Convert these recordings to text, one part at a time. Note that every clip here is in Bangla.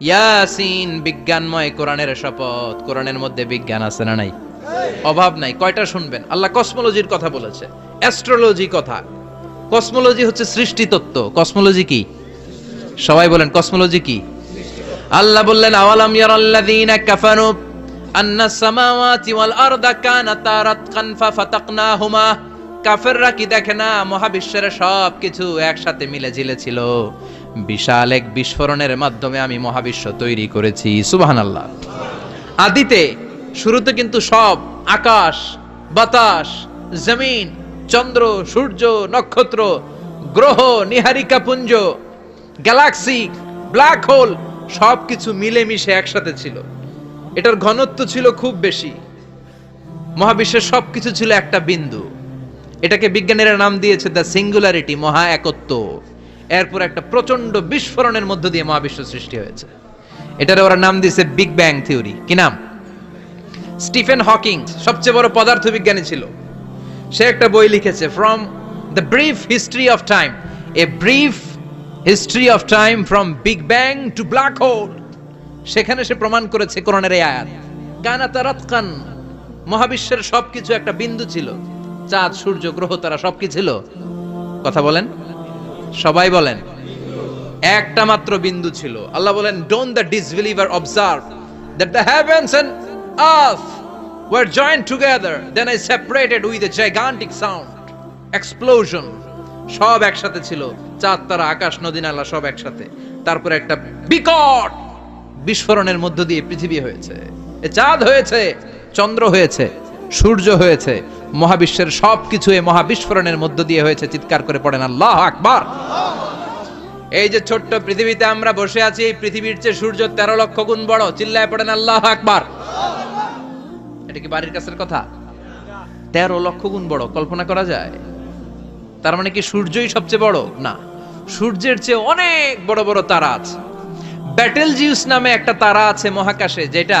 ইয়াসিন, বিজ্ঞানময় কোরআনের শপথ। কোরআনের মধ্যে বিজ্ঞান আছে না নাই? অভাব নাই। কয়টা শুনবেন? আল্লাহ কসমোলজির কথা বলেছে। অ্যাস্ট্রোলজি কথা। কসমোলজি হচ্ছে সৃষ্টি তত্ত্ব কসমোলজি কি? সবাই বলেন, কসমোলজি কি? আল্লাহ বললেন, আওয়ালাম ইয়ারাল্লাযীনা কাফারু আন্না সামাওয়াতি ওয়াল আরদা কানাতা রাতকান কাফেররা কি দেখে না? মহাবিশ্বের সব কিছু একসাথে মিলে ঝিলে ছিল। বিশাল এক বিস্ফোরণের মাধ্যমে আমি মহাবিশ্ব তৈরি করেছি, সুবহানাল্লাহ। আদিতে শুরুতে কিন্তু সব আকাশ, বাতাস, জমিন, চন্দ্র, সূর্য, নক্ষত্র, গ্রহ, নিহারিকা পুঞ্জ, গ্যালাক্সি, ব্ল্যাক হোল সব কিছু মিলেমিশে একসাথে ছিল। এটার ঘনত্ব ছিল খুব বেশি। মহাবিশ্বের সব কিছু ছিল একটা বিন্দু। এটাকে বিজ্ঞানীরা নাম দিয়েছে দ্য সিঙ্গুলারিটি, মহা একত্ব। এরপর একটা প্রচণ্ড বিস্ফোরণের মধ্য দিয়ে মহাবিশ্ব সৃষ্টি হয়েছে। এটার ওরা নাম দিয়েছে বিগ ব্যাং থিওরি কি নাম? স্টিফেন হকিং সবচেয়ে বড় পদার্থবিজ্ঞানী ছিল। সে একটা বই লিখেছে from the brief history of time a brief history of time from big bang to black hole সেখানে সে প্রমাণ করেছে কোরআনের এই আয়াত। কানা তারাতকান মহাবিশ্বের সবকিছু একটা বিন্দু ছিল। চাঁদ, সূর্য, গ্রহ, তারা সব কি ছিল। কথা বলেন। সবাই বলেন, একটা মাত্র বিন্দু ছিল। আল্লাহ বলেন don't the disbeliever observe that the heavens and earth were joined together, then I separated with a gigantic sound, explosion, সব একসাথে ছিল। চাঁদ, তারা, আকাশ, নদী, নালা, সব একসাথে। তারপরে একটা বিকট বিস্ফোরণের মধ্য দিয়ে পৃথিবী হয়েছে। এ চাঁদ হয়েছে, চন্দ্র হয়েছে। সূর্য হয়েছে। মহাবিশ্বের সবকিছু এই মহাবিস্ফোরণের মধ্য দিয়ে হয়েছে। চিৎকার করে পড়েন, আল্লাহ আকবার! এই যে ছোট্ট পৃথিবীতে আমরা বসে আছি, এই পৃথিবীর চেয়ে সূর্য তেরো লক্ষ গুণ বড়। চিল্লায় পড়েন, আল্লাহ আকবার! এটা কি বাড়ির কাছের কথা? তেরো লক্ষ গুণ বড়, কল্পনা করা যায়? তার মানে কি সূর্যই সবচেয়ে বড়? না। সূর্যের চেয়ে অনেক বড় বড় তারা আছে। ব্যাটেল জিউস নামে একটা তারা আছে মহাকাশে, যেটা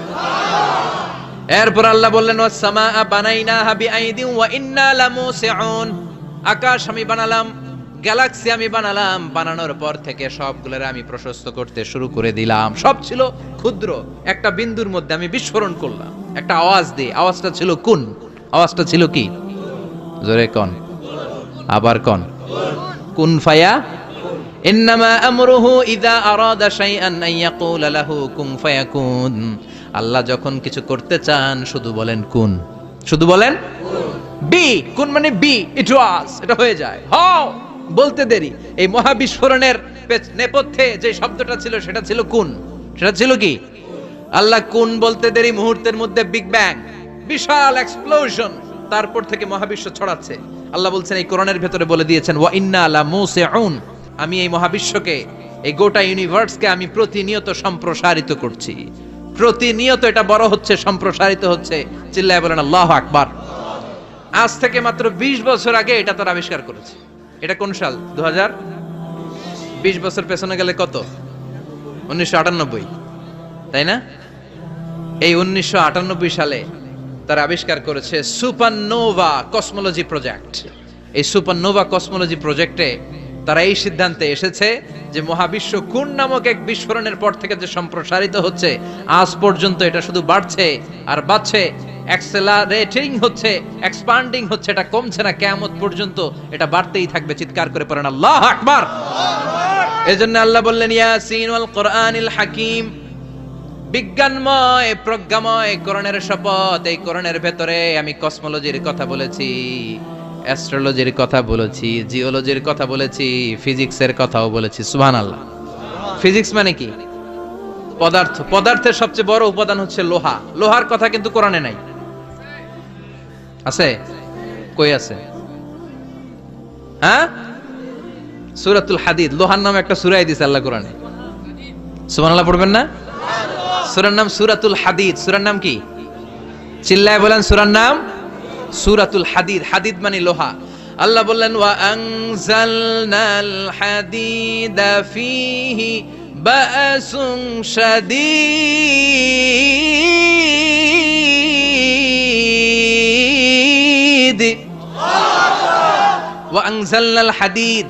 এরপর আল্লাহ বললেন ওয়াসসামা বানাইনা হাবি আইদিন ওয়া ইন্না লামুসিউন। আকাশ আমি বানালাম, গ্যালাক্সি আমি বানালাম, বানানোর পর থেকে সবগুলোর আমি প্রশস্ত করতে শুরু করে দিলাম। সব ছিল ক্ষুদ্র। একটা বিন্দুর মধ্যে আমি বিস্ফোরণ করলাম। একটা আওয়াজ দিয়ে। আওয়াজটা ছিল কোন? আওয়াজটা ছিল কি? জোরে কন? আবার কন? কুন ফায়া? ইন্নামা আমরুহু ইদা আরাদা শাইআন আন ইয়াকুলা লাহু কুন ফায়াকুন। আল্লাহ যখন কিছু করতে চান, শুধু বলেন কুন? শুধু বলেন বি, কোন মানে বি? ইট ওয়াজ এটা হয়ে যায়। হাও, বলতে দেরি। এই মহাবিস্ফোরণের নেপথ্যে যে শব্দটা ছিল, সেটা ছিল কুন? সেটা ছিল কি? আল্লাহ কুন বলতে দেরি? মুহূর্তের মধ্যে বিগ ব্যাং বিশাল এক্সপ্লোশন তারপর থেকে মহাবিশ্ব ছড়াচ্ছে। আল্লাহ বলছেন, এই কোরআনের ভেতরে বলে দিয়েছেন, ওয়া ইন্না আলা মুসিউন আমি এই মহাবিশ্বকে, এই গোটা ইউনিভার্সকে আমি প্রতিনিয়ত সম্প্রসারিত করছি। প্রতিনিয়ত এটা বড় হচ্ছে, সম্প্রসারিত হচ্ছে। চিল্লায় বলেন, আল্লাহ আকবার। আজ থেকে মাত্র ২০ বছর আগে এটা তারা আবিষ্কার করেছে। এটা কোন সাল? দু হাজার বিশ বছর পেছনে গেলে কত? উনিশশো আটানব্বই। তাই না? এই উনিশশো আটানব্বই সালে তারা আবিষ্কার করেছে সুপারনোভা কসমোলজি প্রজেক্ট। এই সুপারনোভা কসমোলজি প্রজেক্টে তারা এই সিদ্ধান্তে এসেছে যে মহাবিশ্ব কোন নামক এক বিস্ফোরণের পর থেকে যে সম্প্রসারিত হচ্ছে, আজ পর্যন্ত এটা শুধু বাড়ছে আর বাড়ছে। অ্যাক্সেলারেটিং হচ্ছে এক্সপান্ডিং হচ্ছে, এটা কমছে না কেমন পর্যন্ত এটা বাড়তেই থাকবে, চিৎকার করে পড়েন আল্লাহ আকবার। এজন্য আল্লাহ বললেন, ইয়াসিন ওয়াল কোরআনিল হাকিম, বিজ্ঞানময়, প্রজ্ঞাময় করণের শপথ, এই করণের ভেতরে আমি কসমোলজির কথা বলেছি। অ্যাস্ট্রোলজির কথা বলেছি জিওলজির কথা বলেছি ফিজিক্সের কথাও বলেছি সুবহান আল্লাহ ফিজিক্স মানে কি? পদার্থ। পদার্থের সবচেয়ে বড় উপাদান হচ্ছে লোহা। লোহার কথা কিন্তু কোরআনে নাই। আছে? কই আছে? হ্যাঁ? সুরাতুল হাদিদ। লোহার নাম একটা সুরাই দিছে আল্লাহ কোরআনে। সুবহানাল্লাহ পড়বেন না? সূরার নাম সুরাতুল হাদিদ। সূরার নাম কি? চিল্লায় বলেন সূরার নাম সুরাতুল হাদিদ। হাদিদ মানে লোহা। আল্লাহ বললেন, ওয়া আনজালনাল হাদিদা ফিহি বাসুন শাদীদ। ওয়া আনজালনাল হাদিদ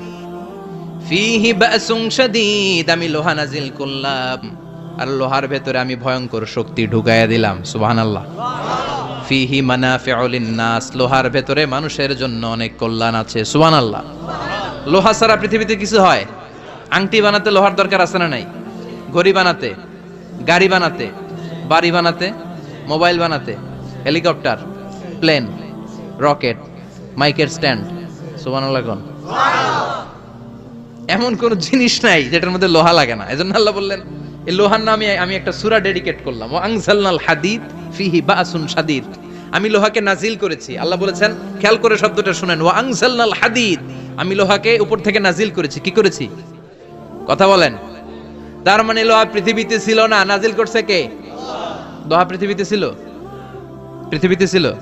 ফিহি বাসুন শাদীদ। আমি লোহা নাজিল করলাম। আর লোহার ভেতরে আমি ভয়ঙ্কর শক্তি ঢুকাইয়া দিলাম। সুবহানাল্লাহ সুবহানাল্লাহ। ফিহি মানাফিউল নাস লোহার ভেতরে মানুষের জন্য অনেক কল্যাণ আছে, সুবহানাল্লাহ। লোহা ছাড়া পৃথিবীতে কিছু হয়? আংটি বানাতে লোহার দরকার আছে না নাই? ঘড়ি বানাতে, গাড়ি বানাতে, বাড়ি বানাতে, মোবাইল বানাতে, হেলিকপ্টার, প্লেন, রকেট, মাইকের স্ট্যান্ড কোন? এমন কোন জিনিস নাই যেটার মধ্যে লোহা লাগে না। এজন্য আল্লাহ বললেন, এই লোহার নামে আমি একটা সুরা ডেডিকেট করলাম। ও আনজালনাল হাদিদ ফিহি বাসুন শাদীদ। আমি লোহাকে নাজিল করেছি। আল্লাহ বলেছেন, খেয়াল করে শব্দটা শুনেন। ও আনজালনাল হাদিদ। আমি লোহাকে উপর থেকে নাজিল করেছি। কি করেছি? কথা বলেন। তার মানে লোহা পৃথিবীতে ছিল না। নাজিল করছে কে? লোহা পৃথিবীতে ছিল? পৃথিবীতে ছিল।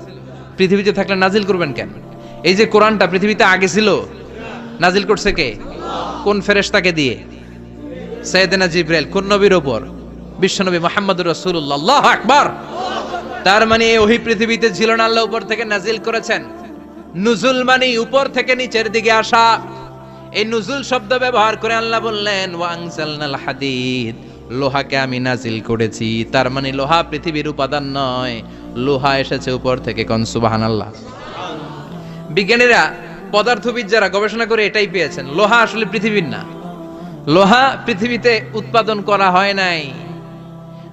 পৃথিবীতে থাকলে নাজিল করবেন কেন? এই যে কোরআনটা পৃথিবীতে আগে ছিল, নাজিল করছে কে? কোন ফেরেশতাকে দিয়ে? সৈয়দনা জিব্রাইল, কোন নবীর উপর বিশ্বনবী মুহাম্মদুর রাসূলুল্লাহ। আল্লাহু আকবার! তার মানে এই ওহি পৃথিবীতে ছিল না আল্লাহ উপর থেকে নাজিল করেছেন। নুজুল মানে উপর থেকে নিচের দিকে আসা। এই নুজুল শব্দ ব্যবহার করে আল্লাহ বললেন ওয়াংসালনাল হাদিদ, লোহাকে আমি নাজিল করেছি। তার মানে লোহা পৃথিবীর উপাদান নয়। লোহা এসেছে উপর থেকে কোন? সুবহানাল্লাহ। বিজ্ঞানীরা পদার্থবিদ যারা গবেষণা করে এটাই পেয়েছেন। লোহা আসলে পৃথিবীর না। লোহা পৃথিবীতে উৎপাদন করা হয় নাই।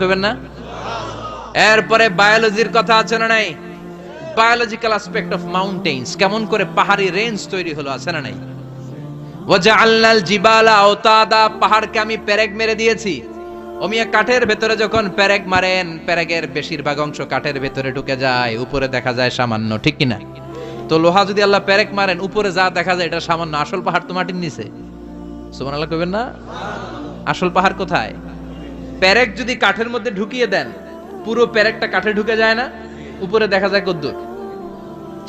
কইবেন না? এরপরে বায়োলজির কথা আছে না নাই? বায়োলজিক্যাল অ্যাসপেক্ট অফ কেমন করে পাহাড়ি রেঞ্জ তৈরি হলো আছে না নাই? ওয়াজআলনাল জিবালা আওতাদা, পাহাড়কে আমি পেরেক মেরে দিয়েছি। ওমিয়া কাঠের ভেতরে যখন পেরেক মারেন পেরেকের বেশিরভাগ অংশ কাঠের ভেতরে ঢুকে যায়, উপরে দেখা যায় সামান্য, ঠিক কিনা? তো লোহা যদি আল্লাহ পেরেক মারেন, উপরে যা দেখা যায়, এটা সামান্য। আসল পাহাড় তো মাটির নিচে। সুবহানাল্লাহ কইবেন না? আসল পাহাড় কোথায়? প্যারেক যদি কাঠের মধ্যে ঢুকিয়ে দেন, পুরো প্যারেকটা কাঠে ঢুকে যায় না, উপরে দেখা যায় কদ্দুর।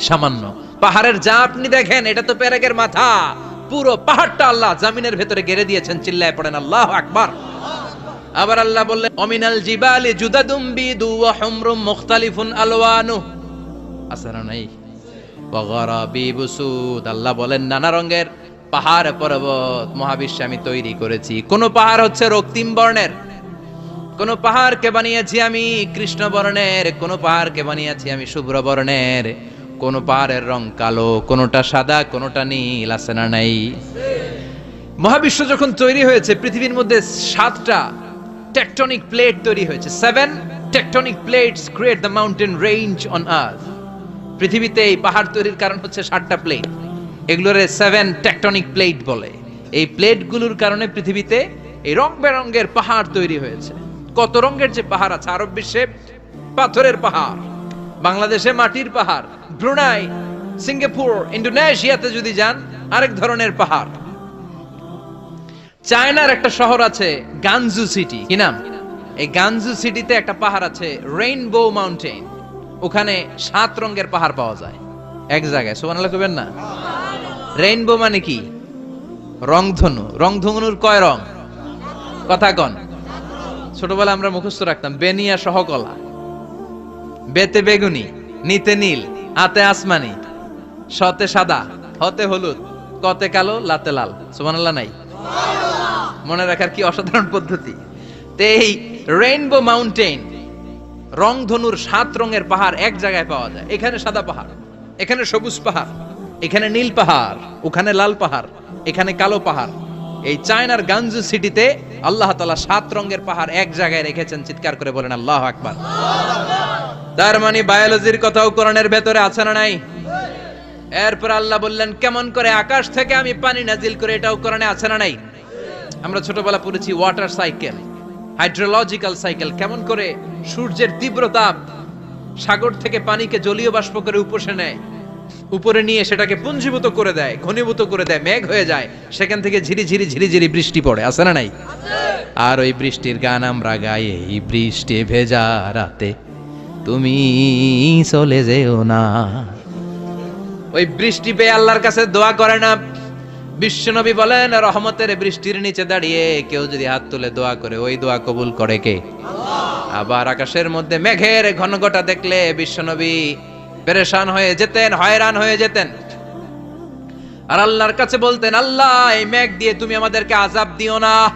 সামান্য। পাহাড়ের যা আপনি দেখেন, এটা তো প্যারেকের মাথা। পুরো পাহাড়টা আল্লাহ জামিনের ভেতরে গেড়ে দিয়েছেন, চিল্লায় পড়েন, আল্লাহ আকবার। আবার আল্লাহ বললেন, অমিনাল জিবালি জুদাদুম বিদু ওয়া মুখতালিফুন আলওয়ানু আসারা নাই। আল্লাহ বলেন, নানা রঙের পাহাড় পর্বত, মহাবিশ্বে আমি তৈরি করেছি। কোন পাহাড় হচ্ছে রক্তিম বর্ণের। কোন পাহাড়কে বানিয়েছি আমি কৃষ্ণ বর্ণের, কোন পাহাড়কে বানিয়েছি আমি শুভ্র বর্ণের। কোন পাহাড়ের রং কালো, কোনটা সাদা, কোনটা নীল, আছে না নাই? মহাবিশ্ব যখন তৈরি হয়েছে, পৃথিবীর মধ্যে সাতটা টেকটনিক প্লেট তৈরি হয়েছে। Seven tectonic plates create the mountain range on earth পৃথিবীতে এই পাহাড় তৈরির কারণ হচ্ছে সাতটা প্লেট এগুলোর সেভেন টেকটনিক প্লেট বলে। এই প্লেটগুলোর কারণে পৃথিবীতে এই রং বেরঙ্গের পাহাড় তৈরি হয়েছে। কত রঙের যে পাহাড় আছে, আরব বিশ্বে পাথরের পাহাড়, বাংলাদেশে মাটির পাহাড়, ব্রুনাই, সিঙ্গাপুর ইন্ডোনেশিয়াতে যদি যান, আরেক ধরনের পাহাড়। চায়নার একটা শহর আছে গানজু সিটি, কি নাম? এই গানজু সিটিতে একটা পাহাড় আছে রেইনবো মাউন্টেন ওখানে সাত রঙের পাহাড় পাওয়া যায়। এক জায়গায় সোমানাল্লাহ কবেন না? রেইনবো মানে কি? রংধনু, রংধনুর কয় রং? কথা কন। ছোটবেলা আমরা মুখস্থ রাখতাম, বেনিয়া সহকলা। বেতে বেগুনি, নিতে নীল আতে আসমানি, সতে সাদা, হতে হলুদ, কতে কালো, লাতে লাল। সুবহানাল্লাহ নাই? মনে রাখার কি অসাধারণ পদ্ধতি? এই রেইনবো মাউন্টেন রংধনুর সাত রঙের পাহাড় এক জায়গায় পাওয়া যায়। এখানে সাদা পাহাড়, এখানে সবুজ পাহাড়, এখানে নীল পাহাড়, ওখানে লাল পাহাড়, এখানে কালো পাহাড়। এই চায়নার গাঞ্জু সিটিতে আল্লাহ তাআলা সাত রঙের পাহাড় এক জায়গায় রেখেছেন, চিৎকার করে বলেন, আল্লাহ আকবার। তার মানে বায়োলজির কথাও কোরআনের ভেতরে আছে না নাই? এরপর আল্লাহ বললেন, কেমন করে আকাশ থেকে আমি পানি নাজিল করে এটাও কোরআনে আছে না নাই? আমরা ছোটবেলা পড়েছি ওয়াটার সাইকেল, হাইড্রোলজিক্যাল সাইকেল। কেমন করে সূর্যের তীব্র তাপ সাগর থেকে পানিকে জলীয় বাষ্প করে উপসে নেয়। উপরে নিয়ে সেটাকে পুঞ্জীভূত করে দেয়, ঘনীভূত করে দেয়, মেঘ হয়ে যায়। সেখান থেকে ঝিরি ঝিরি ঝিরি ঝিরি বৃষ্টি পড়ে, আছে না নাই? আর ওই বৃষ্টির গান আমরা গাই, এই বৃষ্টি ভেজা রাতে। তুমি চলে যেও না। ওই বৃষ্টি পেয়ে আল্লাহর কাছে দোয়া করে না। বিশ্বনবী বলেন, রহমতের বৃষ্টির নিচে দাঁড়িয়ে কেউ যদি হাত তুলে দোয়া করে, ওই দোয়া কবুল করে কে? আবার আকাশের মধ্যে মেঘের ঘনঘটা দেখলে বিশ্বনবী পেরেশান হয়ে যেতেন, হয়রান হয়ে যেতেন। আর আল্লাহর কাছে বলতেন, আল্লাহ, এই মেঘ দিয়ে তুমি আমাদেরকে আজাব দিও না।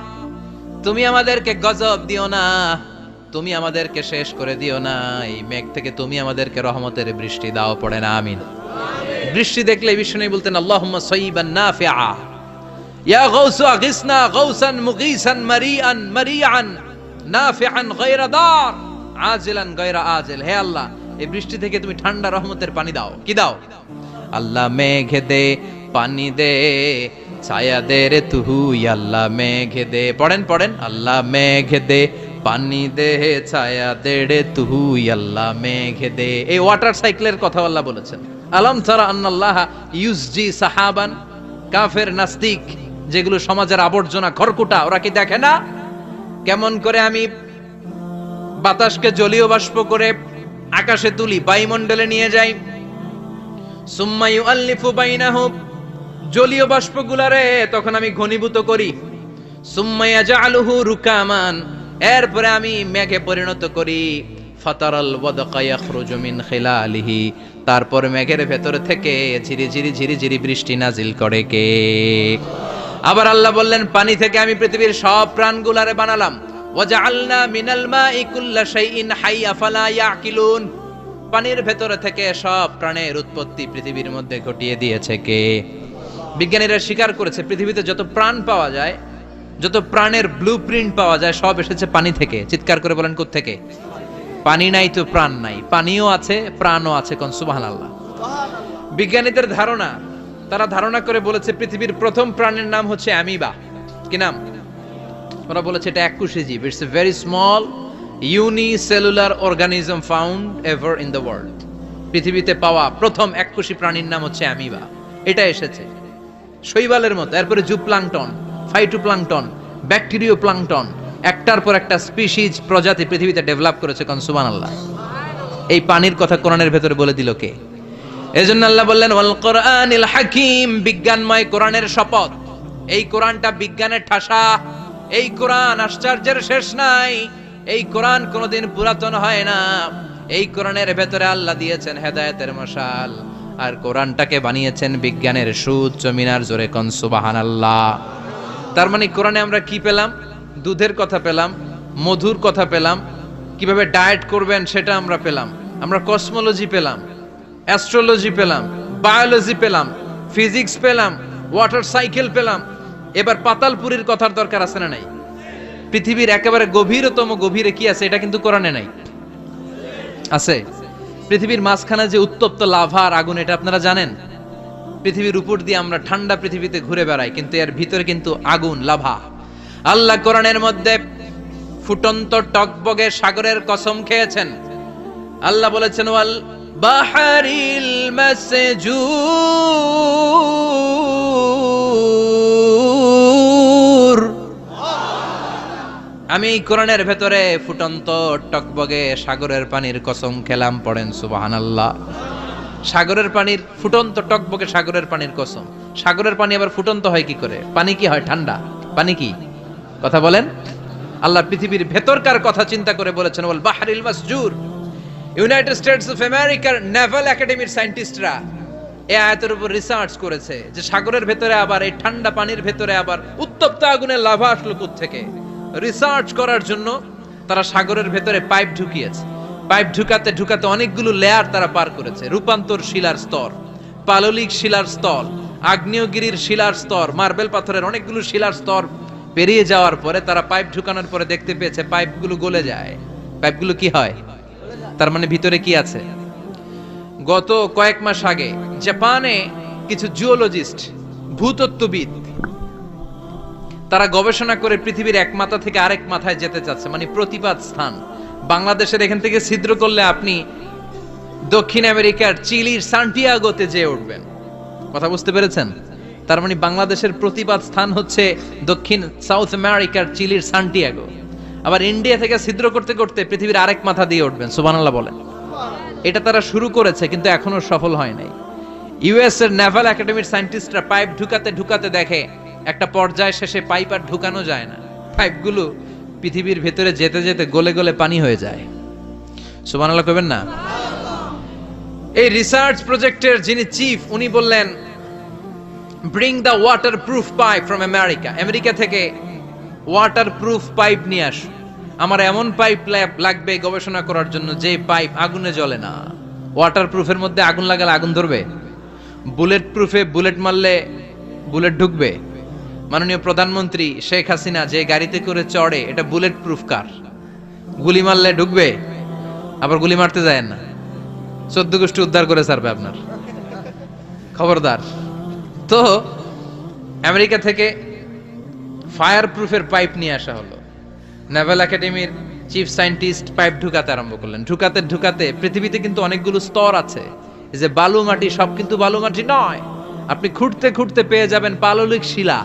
তুমি আমাদেরকে গজব দিও না। তুমি আমাদেরকে শেষ করে দিও না। এই মেঘ থেকে তুমি আমাদেরকে রহমতের বৃষ্টি দাও, পড়ে না। আমিন। বৃষ্টি দেখলে বিষ্ণু বলতেন, আল্লাহুম্মা সাইয়িবান নাফিআ। ইয়া গাউসু আগিসনা গাউসান মুগীসান মারিআন মারিআন। নাফিআন গায়রা দার। আজিলান গায়রা আজিল। হে আল্লাহ এই বৃষ্টি থেকে তুমি ঠান্ডা রহমতের পানি দাও। কি দাও? আল্লাহ মেঘে দে, পানি দে, ছায়া দে রে তুহু আল্লাহ মেঘে দে। পড়েন পড়েন। আল্লাহ মেঘে দে, পানি দে, ছায়া দে রে তুহু আল্লাহ মেঘে দে। এই ওয়াটার সাইকেলের কথা আল্লাহ বলেছেন। আলম তারা আন্নাল্লাহ ইউসজি সাহাবান, কাফের নাস্তিক, যেগুলো সমাজের আবর্জনা খড়কুটা, ওরা কি দেখে না? কেমন করে আমি বাতাসকে জলীয় বাষ্প করে আকাশে তুলি বায়ুমণ্ডলে নিয়ে যাই। সুম্মায়ু আল্লিফু বাইনাহু, জলীয় বাষ্পগুলারে তখন আমি ঘনীভূত করি। সুম্মাইয়া জাআলুহু রুকামান, এরপরে আমি মেঘে পরিণত করি। ফাতারাল ওয়াদকা ইয়াখরুজু মিন খিলালিহি, তারপর মেঘের ভেতর থেকে ঝিরি ঝিরি ঝিরি ঝিরি বৃষ্টি নাজিল করে কে। আবার আল্লাহ বললেন, পানি থেকে আমি পৃথিবীর সব প্রাণগুলারে বানালাম। ওয়াজআলনা মিনাল মাই কুল্লা শাইইন হাইয়া ফালা ইয়াকিলুন। পানির ভেতর থেকে সব প্রাণের উৎপত্তি পৃথিবীর মধ্যে ঘটিয়ে দিয়েছে কে? বিজ্ঞানীরা স্বীকার করেছে, পৃথিবীতে যত প্রাণ পাওয়া যায়, যত প্রাণের ব্লুপ্রিন্ট পাওয়া যায়, সব এসেছে পানি থেকে। চিৎকার করে বলেন থেকে পানি নাই তো প্রাণ নাই। পানিও আছে, প্রাণও আছে কোন? সুবহানাল্লাহ। বিজ্ঞানীদের ধারণা, তারা ধারণা করে বলেছে, পৃথিবীর প্রথম প্রাণের নাম হচ্ছে অ্যামিবা। কি নাম? ওরা বলেছে এটা এককুশে জীব। It's a very small unicellular organism found ever in the world পৃথিবীতে পাওয়া প্রথম এককুশি প্রাণীর নাম হচ্ছে অ্যামিবা। এটা এসেছে। শৈবালের মতো। এরপরে জুপ্লাংটন, ফাইটোপ্লাংটন ব্যাকটেরিও প্লাংটন একটার পর একটা স্পিসিজ প্রজাতি পৃথিবীতে ডেভেলপ করেছে কোন সুবহানাল্লাহ। এই পানির কথা কোরআনের ভেতরে বলে দিল কে? এজন্য আল্লাহ বললেন, ওয়াল কোরআনিল হাকিম, বিজ্ঞানময় কোরআনের শপথ। এই কোরআনটা বিজ্ঞানের ঠাসা। এই কোরআন আশ্চর্যের শেষ নাই। এই কোরআন কোনোদিন পুরাতন হয় না। এই কোরআনের ভেতরে আল্লাহ দিয়েছেন হেদায়েতের মশাল। আর কোরআনটাকে বানিয়েছেন বিজ্ঞানের সুউচ্চ মিনার জোরে কন আল্লাহ তার মানে কোরআনে আমরা কি পেলাম? দুধের কথা পেলাম, মধুর কথা পেলাম, কীভাবে ডায়েট করবেন সেটা আমরা পেলাম। আমরা কসমোলজি পেলাম, অ্যাস্ট্রোলজি পেলাম, বায়োলজি পেলাম, ফিজিক্স পেলাম, ওয়াটার সাইকেল পেলাম এবার পাতালপুরীর কথার দরকার আছে না নাই? পৃথিবীর একেবারে গভীরতম গভীরে কি আছে এটা কিন্তু কোরআনে নাই। আছে? পৃথিবীর মাঝখানে যে উত্তপ্ত লাভা আর আগুন, এটা আপনারা জানেন? পৃথিবীর উপর দিয়ে আমরা ঠান্ডা পৃথিবীতে ঘুরে বেড়াই, কিন্তু এর ভিতরে কিন্তু আগুন, লাভা। আল্লাহ কোরআনের মধ্যে ফুটন্ত টকবগে সাগরের কসম খেয়েছেন। আল্লাহ বলেছেন, ওয়াল বাহারিল মাসজুর আমি কোরআনের ভেতরে ফুটন্ত টকবগে সাগরের পানির কসম খেলাম, পড়েন সুবাহান আল্লাহ সাগরের পানির, ফুটন্ত টকবগে সাগরের পানির কসম। সাগরের পানি আবার ফুটন্ত হয় কি করে? পানি কি হয়? ঠান্ডা। পানি কি? কথা বলেন? আল্লাহ পৃথিবীর ভেতরকার কথা চিন্তা করে বলেছেন বল বাহারিল মাসজুর। ইউনাইটেড স্টেটস অফ আমেরিকার নেভাল একাডেমির সায়েন্টিস্টরা এ আয়াতের উপর রিসার্চ করেছে যে সাগরের ভেতরে আবার, এই ঠান্ডা পানির ভেতরে আবার উত্তপ্ত আগুনের লাভা আসলো থেকে রিসার্চ করার জন্য তারা সাগরের ভেতরে পাইপ ঢুকিয়েছে। পাইপ ঢুকাতে ঢুকাতে অনেকগুলো লেয়ার তারা পার করেছে। রূপান্তর শিলার স্তর, পাললিক শিলার স্তর, আগ্নেয়গিরির শিলার স্তর, মার্বেল পাথরের অনেকগুলো শিলার স্তর পেরিয়ে যাওয়ার পরে তারা পাইপ ঢুকানোর পরে দেখতে পেয়েছে পাইপগুলো গলে যায়। পাইপগুলো কি হয়? তার মানে ভিতরে কি আছে? গত কয়েক মাস আগে জাপানে কিছু জিওলজিস্ট ভূতত্ত্ববিদ তারা গবেষণা করে পৃথিবীর এক মাথা থেকে আরেক মাথায় যেতে চাচ্ছে মানে প্রতিপাদ স্থান। বাংলাদেশের এখান থেকে ছিদ্র করলে আপনি দক্ষিণ আমেরিকার চিলির সান্টিয়াগোতে যেয়ে উঠবেন। কথা বুঝতে পেরেছেন? তার মানে বাংলাদেশের প্রতিপাদ স্থান হচ্ছে দক্ষিণ সাউথ আমেরিকার চিলির সান্টিয়াগো। আবার ইন্ডিয়া থেকে ছিদ্র করতে করতে পৃথিবীর আরেক মাথা দিয়ে উঠবেন, সুবহানাল্লাহ বলেন। এটা তারা শুরু করেছে, কিন্তু এখনও সফল হয় নাই। ইউএস এর নেভাল একাডেমির সায়েন্টিস্টরা পাইপ ঢুকাতে ঢুকাতে দেখে একটা পর্যায় শেষে পাইপ আর ঢুকানো যায় না। পাইপগুলো পৃথিবীর ভেতরে যেতে যেতে গলে গলে পানি হয়ে যায়। সুবহানাল্লাহ কইবেন না? এই রিসার্চ প্রজেক্টের যিনি চিফ উনি বললেন bring the waterproof pipe from America America থেকে ওয়াটার প্রুফ পাইপ নিয়ে আস। আমার এমন পাইপ লাগবে গবেষণা করার জন্য যে পাইপ আগুনে জ্বলে না। ওয়াটার প্রুফের মধ্যে আগুন লাগালে আগুন ধরবে। বুলেট প্রুফে বুলেট মারলে বুলেট ঢুকবে। মাননীয় প্রধানমন্ত্রী শেখ হাসিনা যে গাড়িতে করে চড়ে, এটা বুলেট প্রুফ কার গুলি মারলে ঢুকবে, আবার গুলি মারতে যায় না। চোদ্দ গোষ্ঠী উদ্ধার করে ছাড়বে আপনার। খবরদার। তো, আমেরিকা থেকে ফায়ার প্রুফের পাইপ নিয়ে আসা হলো। নেভাল একাডেমির চিফ সায়েন্টিস্ট পাইপ ঢুকাতে আরম্ভ করলেন। ঢুকাতে ঢুকাতে পৃথিবীতে কিন্তু অনেকগুলো স্তর আছে। যে বালু মাটি সব কিন্তু বালু মাটি নয়। আপনি খুঁড়তে খুঁড়তে পেয়ে যাবেন পাললিক শিলা।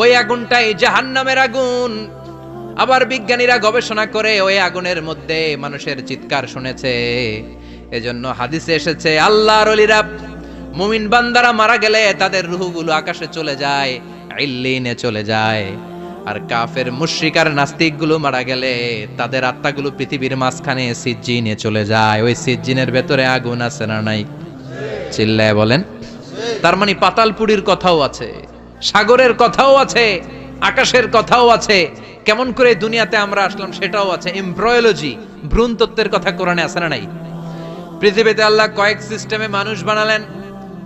ওই আগুনটাই জাহান্নামের আগুন। আবার বিজ্ঞানীরা গবেষণা করে ওই আগুনের মধ্যে মানুষের চিৎকার শুনেছে। এজন্য হাদিসে এসেছে, আল্লাহর অলিরা মুমিন বান্দারা মারা গেলে তাদের রুহগুলো আকাশে চলে যায় চলে যায়। আর কাফের মুশরিকার নাস্তিকগুলো মারা গেলে তাদের আত্মাগুলো পৃথিবীর মাঝখানে সিজ্জিনে চলে যায়। ওই সিজ্জিনের ভেতরে আগুন আছে না নাই? চিল্লায় বলেন। তার মানে পাতালপুরীর কথাও আছে। সাগরের কথাও আছে, আকাশের কথাও আছে, কেমন করে দুনিয়াতে আমরা আসলাম সেটাও আছে। এমব্রয়োলজি ভ্রূণ তত্ত্বের কথা কোরআনে আছে না নাই? পৃথিবীতে আল্লাহ কয়েক সিস্টেমে মানুষ বানালেন।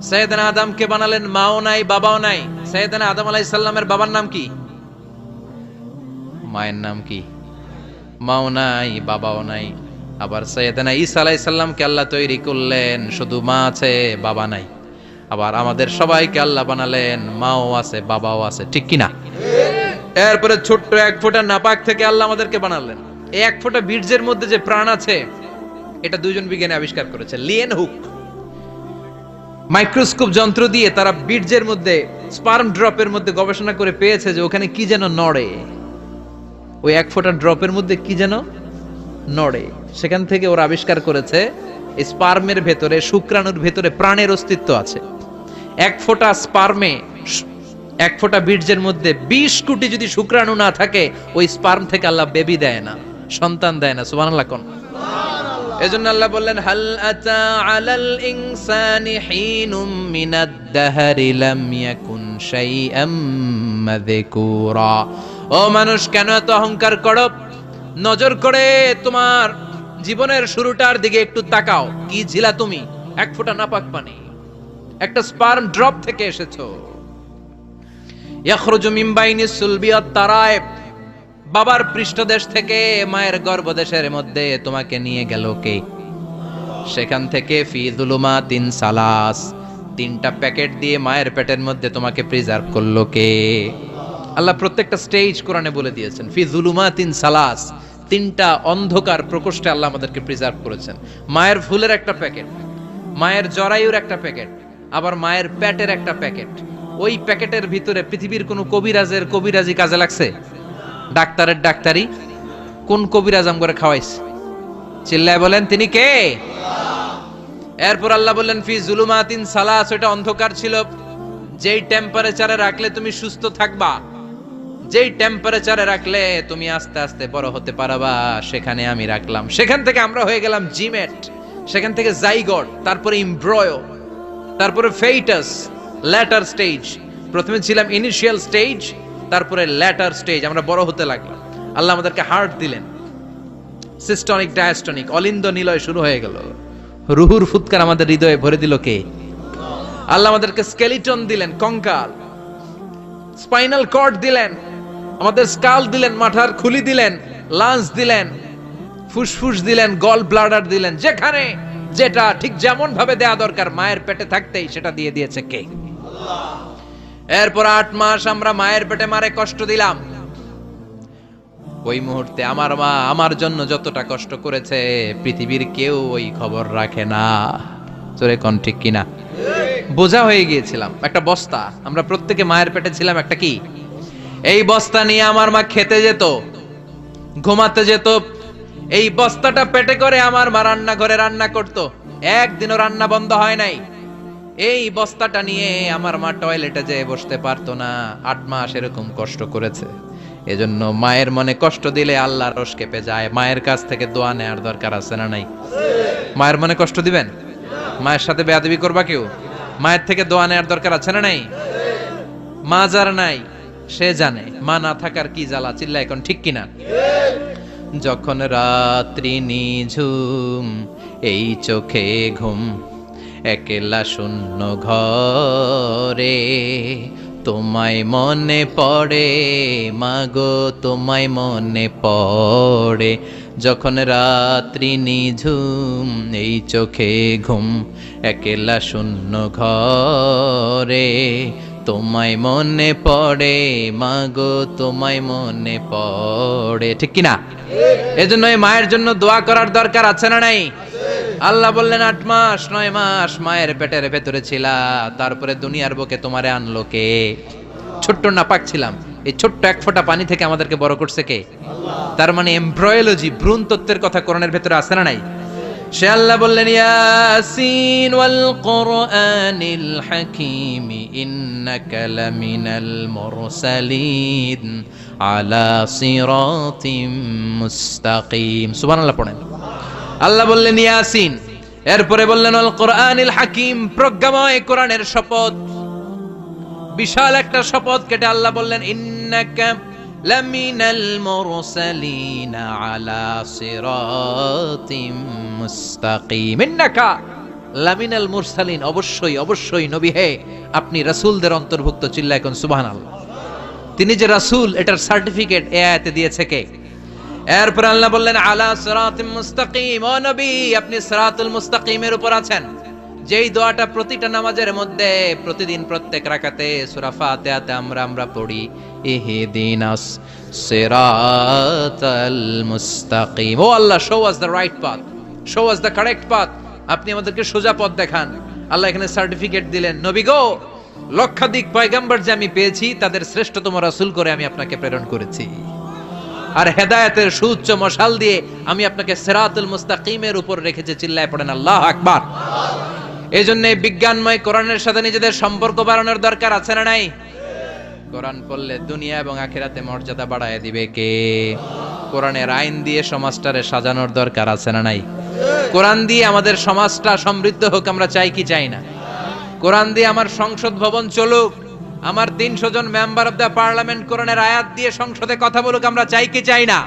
সৈয়দনা আদমকে বানালেন, মাও নাই, বাবাও নাই। সৈয়দনা আদম আলাইহিস সালামের বাবার নাম কি? মায়ের নাম কি? মাও নাই, বাবাও নাই। আবার সৈয়দনা ঈসা আলাইহিস সালামকে আল্লাহ তৈরি করলেন, শুধু মা আছে, বাবা নাই। আবার আমাদের সবাইকে আল্লাহ বানালেন, মাও আছে, বাবাও আছে, ঠিক কি না এরপরে ছোট্ট এক ফোঁটা নাপাক থেকে আল্লাহ আমাদেরকে বানালেন। এই এক ফোঁটা বীর্যের মধ্যে যে প্রাণ আছে, এটা দুজন বিজ্ঞানী আবিষ্কার করেছে, লিয়েন হুক। মাইক্রোস্কোপ যন্ত্র দিয়ে তারা বীর্যের মধ্যে, স্পার্ম ড্রপের মধ্যে গবেষণা করে পেয়েছে যে ওখানে কি যেন নড়ে। ওই এক ফোঁটা ড্রপের মধ্যে কি যেন নড়ে। সেখান থেকে ওরা আবিষ্কার করেছে স্পার্মের ভেতরে, শুক্রাণুর ভেতরে প্রাণের অস্তিত্ব আছে। এক ফোঁটা স্পার্মে, এক ফোঁটা বীর্যের মধ্যে বিশ কোটি যদি শুক্রাণু না থাকে, ওই স্পার্ম থেকে আল্লাহ বেবি দেয় না, সন্তান দেয় না, সুবহানাল্লাহ কোন। এজন্য আল্লাহ বললেন, হাল আতা আলাল ইনসানি হিনুম মিনাদ দাহরি লাম ইয়াকুন শাইআম মাযকুরা। ও মানুষ, কেন এত অহংকার করো? নজর করে তোমার জীবনের শুরুটার দিকে একটু তাকাও, কি ছিলা তুমি? এক ফোঁটা নাপাক পানি। একটা স্পার্ম ড্রপ থেকে এসেছ। ইয়াখরুজু মিন বাইনি সুলবি ওয়াত তারায়েব। বাবার পৃষ্ঠদেশ থেকে মায়ের গর্ভদেশের মধ্যে তোমাকে নিয়ে গেল কে? সেখান থেকে ফি দুলুমা তিন সালাস। তিনটা প্যাকেট দিয়ে মায়ের পেটের মধ্যে তোমাকে প্রিজার্ভ করল কে? আল্লাহ প্রত্যেকটা স্টেজ কোরআনে বলে দিয়েছেন, ফি জুলুমা তিন সালাস। তিনটা অন্ধকার প্রকোষ্ঠে আল্লাহ আমাদেরকে প্রিজার্ভ করেছেন। মায়ের ফুলের একটা প্যাকেট, মায়ের জরায়ুর একটা প্যাকেট আবার মায়ের পেটের একটা প্যাকেট। ওই প্যাকেটের ভিতরে পৃথিবীর কোনো কবিরাজের কবিরাজি কাজে লাগছে? ডাক্তারের ডাক্তারি কোন কবিরাজ আম করে খাওয়াইছে? চিল্লায় বলেন, তিনি কে? এরপর আল্লাহ বললেন, ফি জুলুমাতিন সালাস ওটা অন্ধকার ছিল। যেই টেম্পারেচারে রাখলে তুমি সুস্থ থাকবা, যেই টেম্পারেচারে রাখলে তুমি আস্তে আস্তে বড় হতে পারবা, সেখানে আমি রাখলাম। সেখান থেকে আমরা হয়ে গেলাম জিমেট, সেখান থেকে জাইগট তারপরে ইমব্রয়। তারপরে ফেইটাস, ল্যাটার স্টেজ। প্রথমে ছিলাম ইনিশিয়াল স্টেজ, তারপরে ল্যাটার স্টেজ, আমরা বড় হতে লাগলাম। আল্লাহ আমাদেরকে হার্ট দিলেন। সিস্টনিক, ডায়াস্টনিক, অলিন্দ নিলয় শুরু হয়ে গেল। রুহুর ফুৎকার আমাদের হৃদয়ে ভরে দিল কে? আল্লাহ আমাদেরকে স্কেলিটন দিলেন, কঙ্কাল। স্পাইনাল কর্ড দিলেন, আমাদের স্কাল দিলেন, মাথার খুলি দিলেন লাঞ্চ দিলেন, ফুসফুস দিলেন, গল ব্লাডার দিলেন, যেখানে যেটা ঠিক যেমন ভাবে দেয়া দরকার, মায়ের পেটে থাকতেই সেটা দিয়ে দিয়েছে কে? এরপর আট মাস আমরা মায়ের পেটে মারে কষ্ট দিলাম। ওই মুহূর্তে আমার মা আমার জন্য যতটা কষ্ট করেছে, পৃথিবীর কেউ ওই খবর রাখে না। চোরে কোন ঠিক কিনা? বোঝা হয়ে গিয়েছিলাম, একটা বস্তা। আমরা প্রত্যেকে মায়ের পেটে ছিলাম, একটা কি? এই বস্তা নিয়ে আমার মা খেতে যেত, ঘুমাতে যেত এই বস্তাটা পেটে করে আমার মা রান্না ঘরে রান্না করত। একদিনও রান্না বন্ধ হয় নাই। এই বস্তাটা নিয়ে আমার মা টয়লেটে যেয়ে বসতে পারতো না। আট মাস এরকম কষ্ট করেছে। এজন্য মায়ের মনে কষ্ট দিলে আল্লাহ রস কেঁপে যায়। মায়ের কাছ থেকে দোয়া নেওয়ার দরকার আছে না নাই? মায়ের মনে কষ্ট দিবেন? মায়ের সাথে বেয়াদবি করবা কেউ? মায়ের থেকে দোয়া নেওয়ার দরকার আছে না নাই? মা যার নাই, সে জানে। মা না থাকার কি জ্বালা? চিল্লা এখন ঠিক কিনা? যখন রাত্রি নিঝুম, এই চোখে ঘুম, একলা শূন্য ঘরে। তোমায় মনে পড়ে, মাগো, তোমায় মনে পড়ে। যখন রাত্রি নিঝুম, এই চোখে ঘুম, একলা শূন্য ঘরে। তোমায় মনে পড়ে, মাগো, তোমায় মনে পড়ে। ঠিক কিনা? এজন্য এই মায়ের জন্য দোয়া করার দরকার আছে না নাই? আল্লাহ বললেন, আট মাস, নয় মাস মায়ের পেটের ভেতরে ছিলা, তারপরে দুনিয়ার বুকে তোমারে আনলো কে? ছোট্ট নাপাক ছিলাম। এই ছোট্ট এক ফোঁটা পানি থেকে আমাদেরকে বড় করছে কে? তার মানে এমব্রয়োলজি ভ্রূণ তত্ত্বের কথা কোরআনের ভেতরে আছে না নাই? সে আল্লাহ বললেন, ইয়াসিন ওয়াল কোরআনিল হাকিম, ইন্নাকা লামিনাল মুরসালিন আলা সিরাতিম মুস্তাকিম। সুবহানাল্লাহ পড়েন। আল্লাহ বললেন, ইয়াসিন। এরপরে বললেন আল কোরআনিল হাকিম, প্রজ্ঞাময় কোরআনের শপথ। বিশাল একটা শপথ কেটে আল্লাহ বললেন, ইন্নাকা লামিনাল মুরসালিন আলা সিরাতিম মুস্তাকিম ইন্নাকা লামিনাল মুরসালিন অবশ্যই অবশ্যই নবী হে, আপনি রাসূলদের অন্তর্ভুক্ত চিল্লা এখন সুবহানাল্লাহ। তিনি যে রাসূল, এটার সার্টিফিকেট এ আয়াতে দিয়েছে কে? এরপর আল্লাহ বললেন, আলা সিরাতিম মুস্তাকিম। ও নবী, আপনি সিরাতুল মুস্তাকিমের উপর আছেন। যেই দোয়াটা প্রতিটা নামাজের মধ্যে প্রতিদিন প্রত্যেক রাখাতে সূরা ফাতিহাতে আমরা আমরা পড়ি, ইহদিনাস সিরাতাল মুস্তাকিম। O Allah show us the right path show us the correct path আপনি আমাদেরকে সোজা পথ দেখান। আল্লাহ এখানে সার্টিফিকেট দিলেন, নবী গো, লক্ষাধিক পয়গাম্বর যে আমি পেয়েছি, তাদের শ্রেষ্ঠতম রাসূল করে আমি আপনাকে প্রেরণ করেছি। আর হেদায়েতের সুউচ্চ মশাল দিয়ে আমি আপনাকে সেরাতুল মুস্তাকিমের উপর রেখেছি, চিল্লায় পড়েন, আল্লাহ আকবার। এই জন্য বিজ্ঞানময় কোরআনের সাথে নিজেদের সম্পর্ক বাড়ানোর দরকার আছে না নাই? কোরআন পড়লে দুনিয়া এবং আখেরাতে মর্যাদা বাড়ায় দিবে কে? কোরআনের আইন দিয়ে সমাজটারে সাজানোর দরকার আছে না নাই? কোরআন দিয়ে আমাদের সমাজটা সমৃদ্ধ হোক আমরা চাই কি চাই না? কোরআন দিয়ে আমার সংসদ ভবন চলুক, আমার তিনশো জন মেম্বার অব দ্য পার্লামেন্ট কোরআনের আয়াত দিয়ে সংসদে কথা বলুক, আমরা চাই কি চাই না?